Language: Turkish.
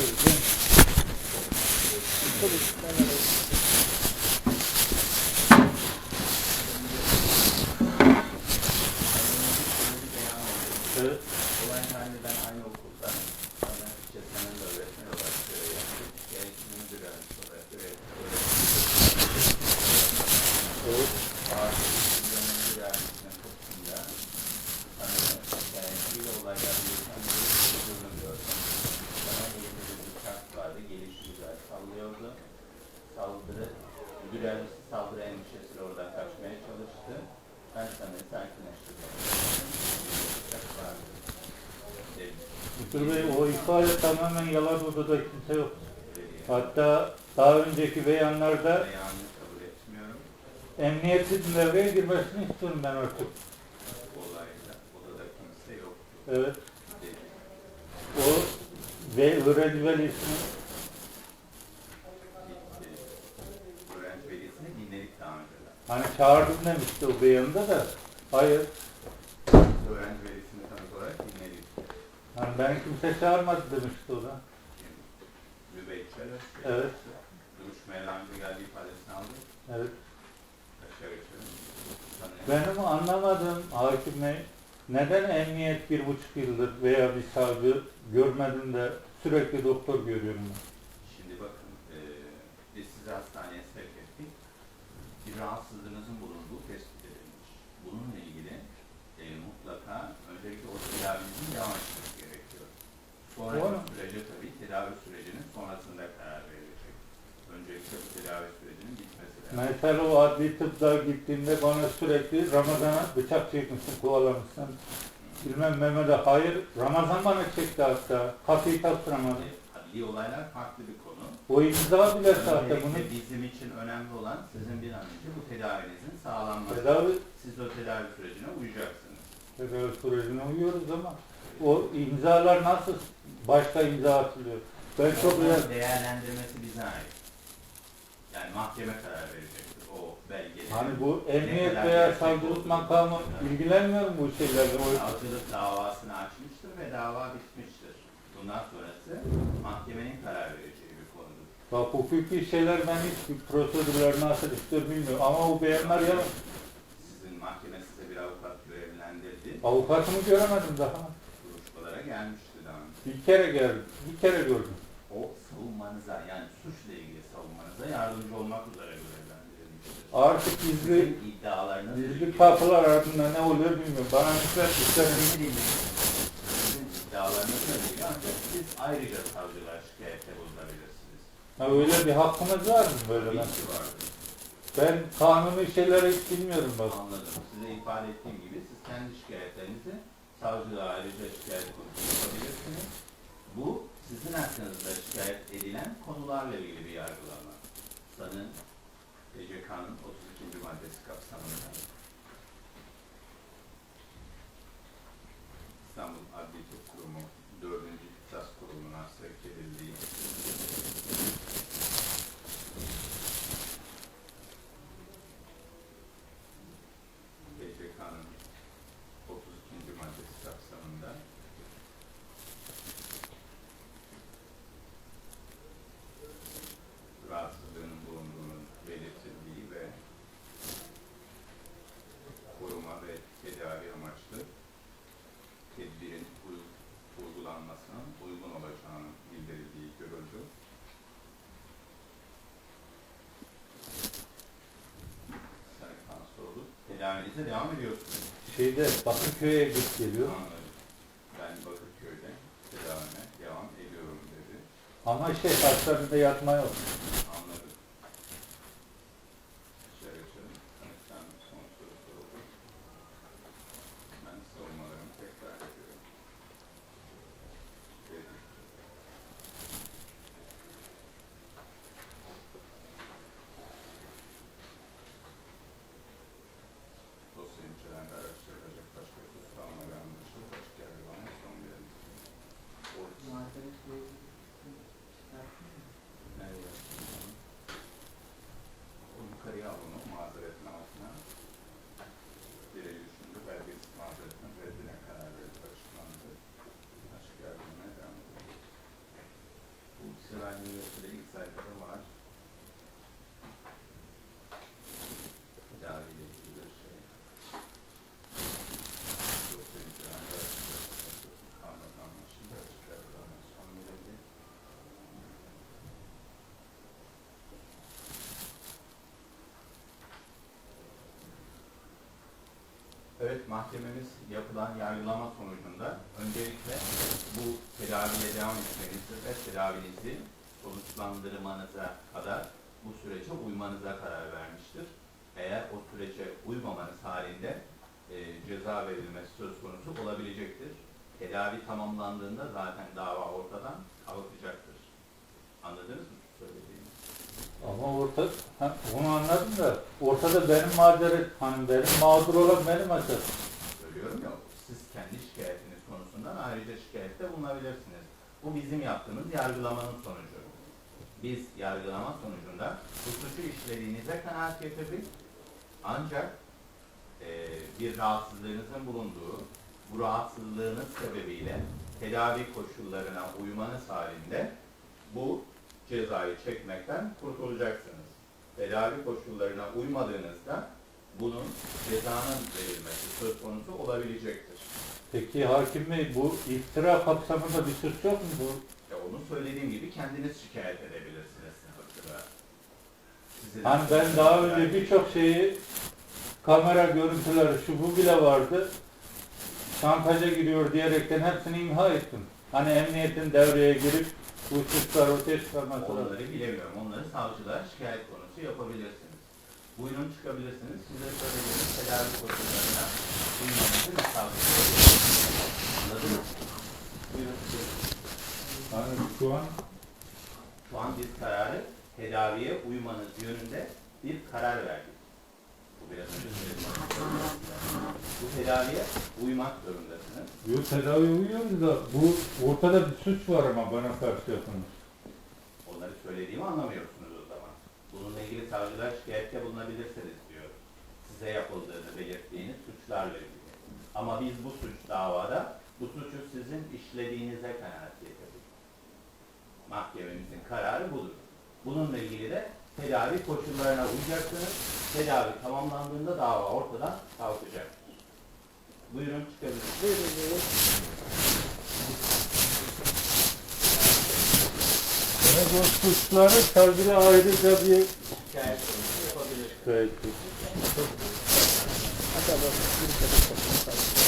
Tabii, değil mi? Tabii, ben de- Evet. Olay halinde ben aynı okulda bana işte senin de öğretmen olarak görev yaptım. Gerekli müdür yardımcısı olarak görev Evet. Ağır müdür yardımcısının kapısında bana yani bir olaylar yaşandığı durduğunu gördüm. Bana elinde bir bıçak vardı, gelişi güzel sallıyordu. Saldırı, yardımcısı saldırı endişesiyle oradan kaçmaya çalıştı. Ben sana sakinleştirdim. Müdür Bey o ifade tamamen yalan odada kimse yok. Hatta daha önceki beyanlarda Beyanını kabul etmiyorum. devreye girmesini istiyorum ben artık. Olayda odada kimse yok Evet. O ve öğrenci velisini Gitti. Öğrenci velisini dinledik daha önceden. Hani çağırdım demişti o beyanında da. Hayır. Öğrenci velisini tanık olarak dinledik. Hani ben kimse çağırmadı demişti o da. Öztürk. Evet. Duruşmaya daha önce geldiği ifadesini aldı. Evet. Aşağı yukarı. Benim anlamadığım hakim bey, neden emniyet bir buçuk yıldır veya bir savcı görmedim de sürekli doktor görüyorum ben. Rahatsızlığınızın bulunduğu tespit edilmiş. Bununla ilgili eee, mutlaka öncelikle o tedavinizin devam etmesi gerekiyor. Sonraki sürece tabii tedavi sürecinin sonrasında karar verilecek. Öncelikle bu tedavi sürecinin bitmesi lazım. Mesela o adli tıpta gittiğimde bana sürekli Ramazan'a bıçak çekmişsin, kovalamışsın. Bilmem Mehmet'e hayır, Ramazan bana çekti hatta. Kapıyı taktıramadı. Adli olaylar farklı bir konu. O imza bile sahte Öncelikle bunu. bizim için önemli olan sizin bir an önce bu tedavinizin sağlanması. Tedavi, Siz o tedavi sürecine uyacaksınız. tedavi sürecine uyuyoruz ama o imzalar nasıl başka imza atılıyor? Ben çok Onların değerlendirmesi bize ait. Yani mahkeme karar verecektir o belgeleri. Hani bu emniyet veya savcılık makamı ilgilenmiyor mu bu şeylerle? O Savcılık davasını açmıştır ve dava bitmiştir. Bundan sonrası mahkemenin karar vereceği Bak hukuki şeyler ben hiç prosedürler nasıl istiyor bilmiyorum ama o beyanlar ya Sizin mahkeme size bir avukat görevlendirdi. avukatımı göremedim daha. Duruşmalara gelmişti daha önce. Bir kere geldim, bir kere gördüm. O savunmanıza yani suçla ilgili savunmanıza yardımcı olmak üzere görevlendirilmiştir. Artık gizli, Sizin iddialarınız gizli kapılar ardında ne oluyor bilmiyorum. Bana müsait istemedim. Sizin iddialarınız ilgili ancak siz ayrıca savcılar şikayette bulunabilirsiniz. Ha, öyle bir hakkımız var mı böyle ben? ki vardır. Ben kanuni şeyleri hiç bilmiyorum bak. Anladım. Size ifade ettiğim gibi siz kendi şikayetlerinizi savcılığa ayrıca şikayet konusunda yapabilirsiniz. Bu sizin hakkınızda şikayet edilen konularla ilgili bir yargılama. Sanın TCK'nın 32. maddesi kapsamında İstanbul Adli Tıp Kurumu 4. İhtisas Kurulu'na sevk edildiği sordu. Tedavinize devam ediyorsunuz. Şeyde Bakırköy'e git geliyor. Anladım. Ben Bakırköy'de tedavime devam ediyorum dedi. Ama şey hastanede yatma yok. Mahkememiz yapılan yargılama sonucunda öncelikle bu tedaviye devam etmenizi ve tedavinizi sonuçlandırmanıza kadar bu sürece uymanıza karar vermiştir. Eğer o sürece uymamanız halinde e, ceza verilmesi söz konusu olabilecektir. Tedavi tamamlandığında zaten dava ortadan kalkacaktır. Anladınız mı söylediğimi? Ama orta, ha, onu anladım da ortada benim mazeret, hani benim mağdur olan benim esas. Söylüyorum ya, siz kendi şikayetiniz konusundan ayrıca şikayette bulunabilirsiniz. Bu bizim yaptığımız yargılamanın sonucu. Biz yargılama sonucunda bu suçu işlediğinize kanaat getirdik. Ancak eee, bir rahatsızlığınızın bulunduğu, bu rahatsızlığınız sebebiyle tedavi koşullarına uymanız halinde bu cezayı çekmekten kurtulacaksınız. Tedavi koşullarına uymadığınızda bunun cezanın verilmesi söz konusu olabilecektir. Peki hakim bey bu iftira kapsamında bir suç yok mu bu? Ya onu söylediğim gibi kendiniz şikayet edebilirsiniz de- Hani ben daha önce birçok şeyi kamera görüntüleri şu bu bile vardı. Şantaja giriyor diyerekten hepsini imha ettim. Hani emniyetin devreye girip bu ortaya çıkarması lazım. Onları bilemiyorum. Onları savcılığa şikayet konusu yapabilirsiniz. Buyurun çıkabilirsiniz. Size söylediğimiz tedavi koşullarına uymanızı biz tavsiye. Anladınız mı? Buyurun şu an Şu an biz kararı tedaviye uymanız yönünde bir karar verdik. Bu biraz önce söylediğim. Bu tedaviye uymak zorundasınız. bu tedavi uyuyoruz da bu ortada bir suç var ama bana karşı yapılmış. Onları söylediğimi anlamıyorsunuz o zaman. Bununla ilgili savcılar şikayette bulunabilirsiniz diyor. Size yapıldığını belirttiğiniz suçlarla ilgili. Ama biz bu suç davada bu suçu sizin işlediğinize kanaat getirdik. Mahkememizin kararı budur. Bununla ilgili de tedavi koşullarına uyacaksınız. Tedavi tamamlandığında dava ortadan kalkacaktır. Buyurun çıkabilirsiniz. Buyurun buyurun. Demek o suçları savcıya ayrıca bir Şikayet yapabilirsiniz. şikayet Hatta bak, bir kadın